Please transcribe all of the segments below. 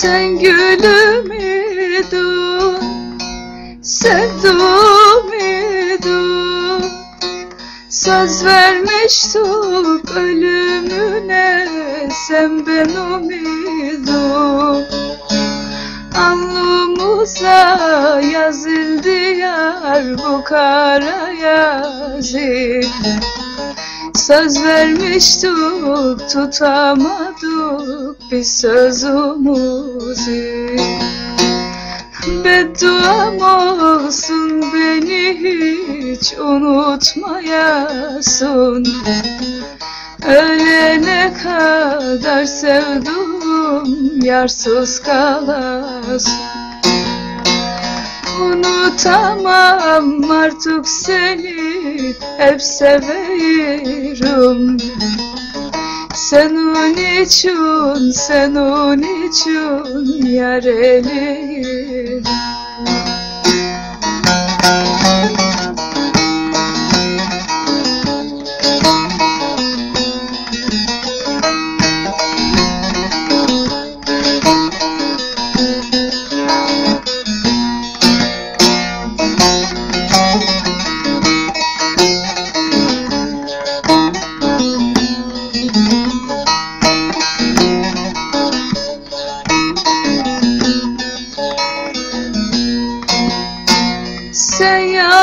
Sen gülüm idin Sevdum idin Söz vermiştik ölümüne Sen benim idin Alnımıza yazıldı yar bu kara yazı Söz vermiştik tutamadık biz sözümüzü. Bedduam olsun beni hiç unutmayasın. Ölene kadar sevdim yarsız kalasın. Unutamam artık seni hep severim. Senin için, senin için yar eleyim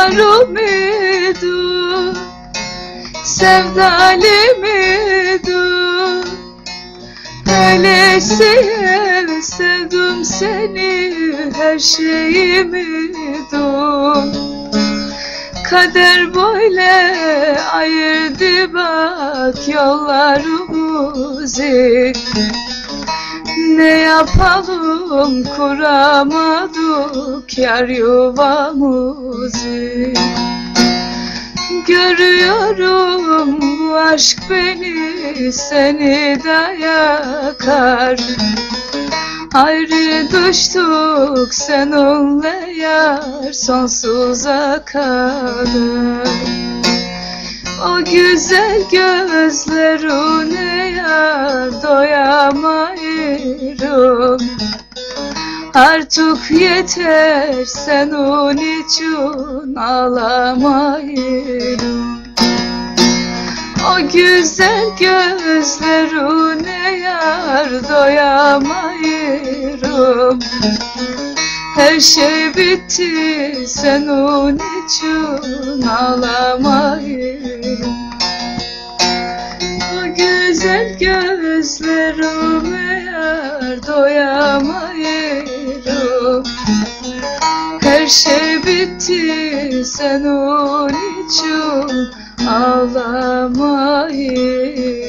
Sen yarım idin Sevdalim idin Öyleyse sevdim seni Her şeyim idin Kader böyle ayırdı bak yollarımızı ne yapalım? Kuramadık yar yuvamızı. Görüyorum bu aşk beni seni de yakar. Ayrı düştük seninle yar sonsuza kadar o güzel gözlerine doyamayırım Artık yeter senin için ağlamayırım. O güzel gözlerine yar doyamayırım her şey bitti senin için ağlamayın güzel gözlerime yar doyamayırım Her şey bitti sen onun için ağlamayırım